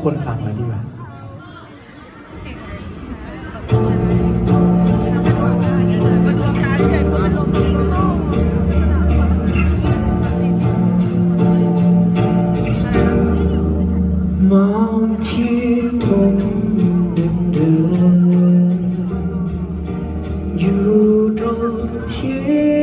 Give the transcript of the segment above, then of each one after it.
กคนฟังแล้วดีกว่ามองที่มุมเดิมๆอยู่ตรงที่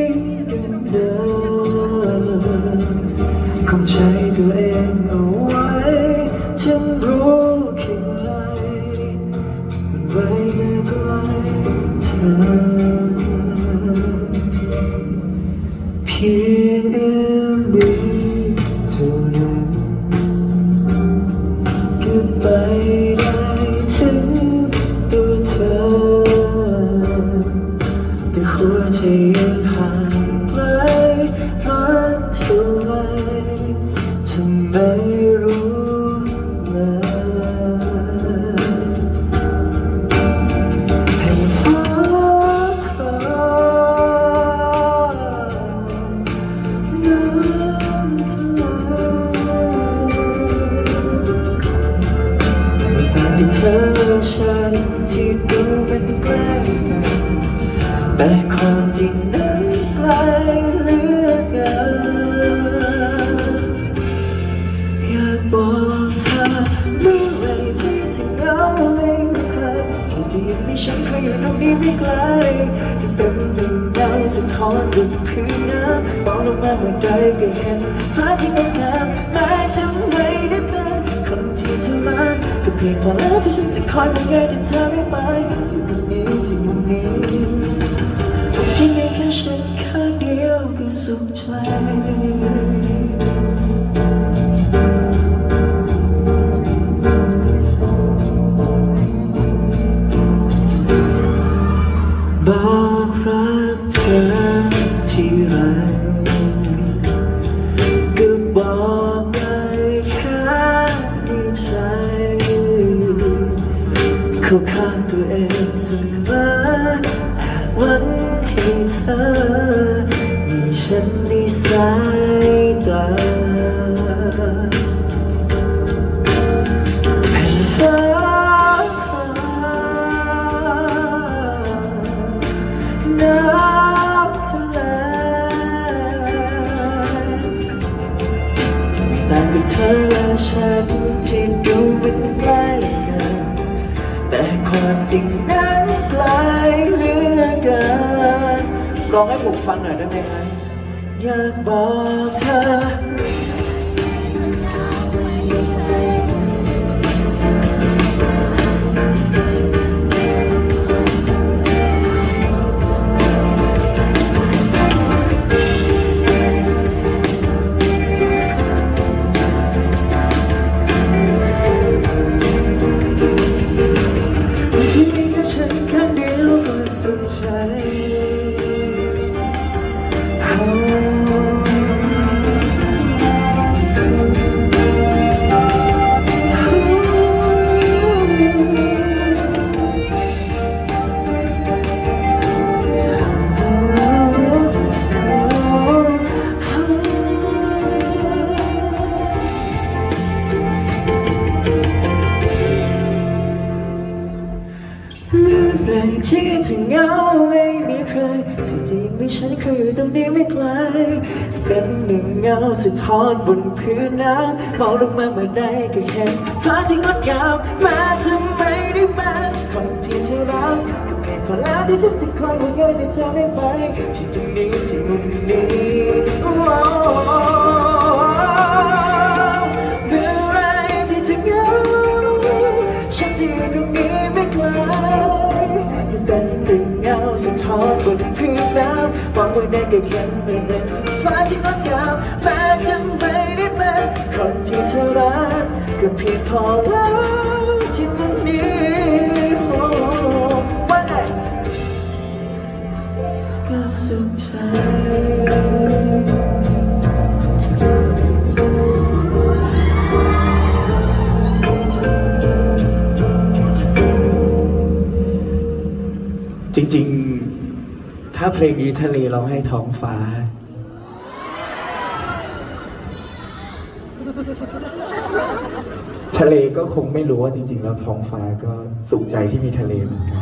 ไปายแต่เธอและฉันที่ดูมันใกล้แต่ความจริงนั้นไกลเหลือเกินอยากบอกเธอเมื่อไหรที่จะเหงาไม่มีใครที่จะยังมีฉันเคยอยู่ตรงนี้ไม่ไกลที่เป็นหนึ่งดาวสะท้อนบนพื้นน้ำมองลงมาเมื่อใดก็เห็นฟ้าที่งดงามแม้จะไม่ได้เป็นนที่เธอรักก็ เพียงพอแล้วที่ฉันจะคอยมองไงแต่เธอไม่ไปอยู่ตรงนี้ที่มุมนี้ที่มีแค่ฉันข้างเดียวก็สุขใจ หวังให้เธอ มีฉันในสายตาแผ่นฟ้าน้ำทะเลแต่กับเธอและฉันที่ดูมันใกล้กันแต่ความจริงนั้น ไกลเหลือเกินลองให้ผมฟังหน่อยได้ไหมครับอยากบอกเธอ เมื่อไหรที่เธอเหงาไม่มีใครที่จริงไม่ฉันคืออยู่ตรงนี้ไม่ไกล เป็นหนึ่งเงาสะท้อนบนพื้นน้ำมองลงมาเมื่อใดก็เห็นฟ้าที่งดงามมาทำไมได้เป็นคนที่เธอรักก็เพียงพอแล้วที่ฉันจะคอยห่วงใยในเธอไม่ไปที่ตรงนี้ที่มุมนี้ ว่าได้ก็เห็นเป็นฟ้าที่งดงามแม้จะไม่ได้เป็นคนที่เธอรักก็เพียงพอแล้ว ถ้าเพลงนี้ทะเลเราให้ท้องฟ้า ทะเลก็คงไม่รู้ว่าจริงๆแล้วท้องฟ้าก็สุขใจที่มีทะเลเหมือนกัน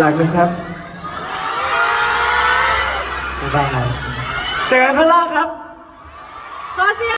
หลักนะครับบ๊ายบายเจอกันข้างล่างครับ ขอเสียง